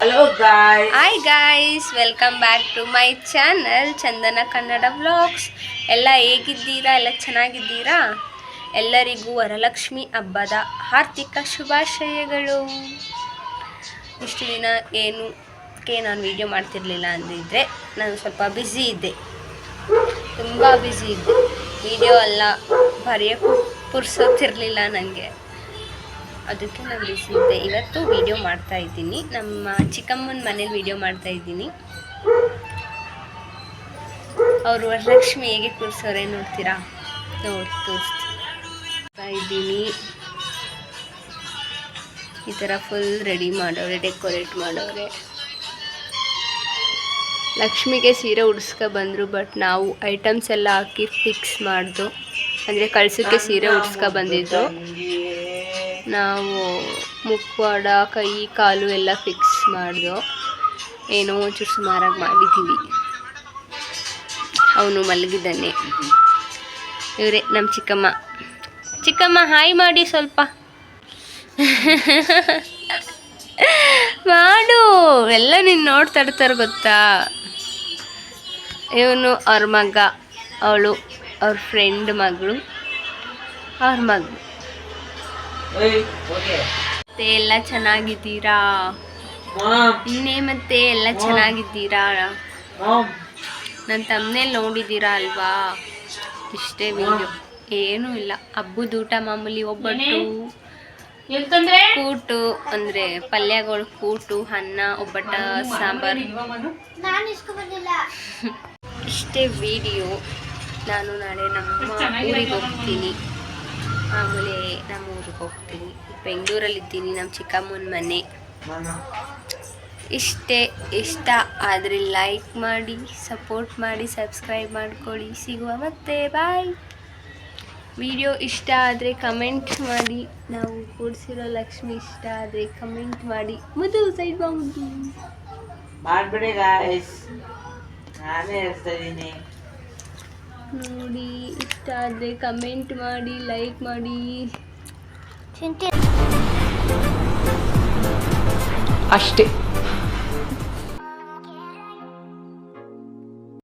guys. Hi guys welcome back to my channel Chandana Kannada vlogs ಎಲ್ಲ ಹೇಗಿದ್ದೀರಾ? ಎಲ್ಲ ಚೆನ್ನಾಗಿದ್ದೀರಾ? ಎಲ್ಲರಿಗೂ ವರಲಕ್ಷ್ಮಿ ಹಬ್ಬದ ಆರ್ಥಿಕ ಶುಭಾಶಯಗಳು. ಇಷ್ಟು ದಿನ ಏನಕ್ಕೆ ನಾನು ವೀಡಿಯೋ ಮಾಡ್ತಿರ್ಲಿಲ್ಲ ಅಂದಿದ್ರೆ ನಾನು ಸ್ವಲ್ಪ ಬ್ಯುಸಿ ಇದ್ದೆ. ತುಂಬ ಬ್ಯುಸಿ ಇದ್ದೆ. ವಿಡಿಯೋ ಎಲ್ಲ ಬರೆಯೋಕ್ಕೂ ಪುರ್ಸೋತಿರ್ಲಿಲ್ಲ ನನಗೆ ಅದಕ್ಕೆ ನಾನು ಬಿಸಿ ಇದ್ದೆ. ಇವತ್ತು ವಿಡಿಯೋ ಮಾಡ್ತಾ ಇದ್ದೀನಿ. ನಮ್ಮ ಚಿಕ್ಕಮ್ಮನ ಮನೇಲಿ ವಿಡಿಯೋ ಮಾಡ್ತಾ ಇದ್ದೀನಿ. ಅವರು ವರಲಕ್ಷ್ಮಿ ಹೇಗೆ ಕೂರಿಸೋರೆ ನೋಡ್ತೀರಾ? ನೋಡಿ ತೋರಿಸ್ತಾ ಇದ್ದೀನಿ. ಈ ಥರ ಫುಲ್ ರೆಡಿ ಮಾಡೋರೆ ಡೆಕೋರೇಟ್ ಮಾಡೋರೆ. ಲಕ್ಷ್ಮಿಗೆ ಸೀರೆ ಉಡ್ಸ್ಕೊ ಬಂದರು ಬಟ್ ನಾವು ಐಟಮ್ಸ್ ಎಲ್ಲ ಹಾಕಿ ಫಿಕ್ಸ್ ಮಾಡಿದ್ರು ಅಂದರೆ ಕಳ್ಸೋಕ್ಕೆ ಸೀರೆ ಉಡ್ಸ್ಕೊ ಬಂದಿದ್ದು. ನಾವು ಮುಖವಾಡ, ಕೈ, ಕಾಲು ಎಲ್ಲ ಫಿಕ್ಸ್ ಮಾಡಿದೋ ಏನೋ ಒಂಚೂರು ಸುಮಾರಾಗಿ ಮಾಡಿದ್ದೀವಿ. ಅವನು ಮಲಗಿದ್ದಾನೆ. ಇವರೇ ನಮ್ಮ ಚಿಕ್ಕಮ್ಮ. ಚಿಕ್ಕಮ್ಮ ಹಾಯ್ ಮಾಡಿ ಸ್ವಲ್ಪ. ಮಾಡು, ಎಲ್ಲ ನೀನು ನೋಡ್ತಾ ಇರ್ತಾರೆ ಗೊತ್ತಾ? ಇವನು ಅವ್ರ ಮಗ, ಅವಳು ಅವ್ರ ಫ್ರೆಂಡ್ ಮಗಳು, ಅವ್ರ okay. ಮತ್ತೆ ಎಲ್ಲ ಚೆನ್ನಾಗಿದ್ದೀರಾ? ಇನ್ನೇ ಮತ್ತೆ ಎಲ್ಲ ಚೆನ್ನಾಗಿದ್ದೀರಾ. ನನ್ನ ತಮ್ಮನೇಲಿ ನೋಡಿದ್ದೀರಾ ಅಲ್ವಾ? ಇಷ್ಟೇ ವಿಡಿಯೋ ಏನೂ ಇಲ್ಲ. ಹಬ್ಬದ ಊಟ ಮಾಮೂಲಿ ಒಬ್ಬಟ್ಟು. ಕೂಟು ಅಂದರೆ ಪಲ್ಯಗಳು ಕೂಟು ಅನ್ನ ಒಬ್ಬಟ್ಟ ಸಾಂಬಾರು. ಇಷ್ಟೇ ವಿಡಿಯೋ ನಾನು ನಾಳೆ ನಮ್ಮ ಊರಿಗೆ ಹೋಗ್ತೀನಿ. ಆಮೇಲೆ ನಮ್ಮ ಊರಿಗೆ ಹೋಗ್ತೀನಿ. ಬೆಂಗಳೂರಲ್ಲಿದ್ದೀನಿ, ನಮ್ಮ ಚಿಕ್ಕಮ್ಮನ ಮನೆ. ಇಷ್ಟೇ, ಇಷ್ಟ. ಆದರೆ ಲೈಕ್ ಮಾಡಿ ಸಪೋರ್ಟ್ ಮಾಡಿ ಸಬ್ಸ್ಕ್ರೈಬ್ ಮಾಡ್ಕೊಳ್ಳಿ. ಸಿಗುವ ಮತ್ತೆ ಬಾಯ್ ವಿಡಿಯೋ ಇಷ್ಟ ಆದರೆ ಕಮೆಂಟ್ ಮಾಡಿ. ನಾವು ಕೂಡಿಸಿರೋ ಲಕ್ಷ್ಮಿ ಇಷ್ಟ ಆದರೆ ಕಮೆಂಟ್ ಮಾಡಿ. ಮುದು ಸೈಡ್ ಬಾ ಮುದ್ದು ಗಾಯ್ಸ್ ನಾನೇ ಹೇಳ್ತಾ ಇದ್ದೀನಿ. ನೋಡಿ ಇಷ್ಟ ಆದರೆ ಕಮೆಂಟ್ ಮಾಡಿ ಲೈಕ್ ಮಾಡಿ. ಅಷ್ಟೇ.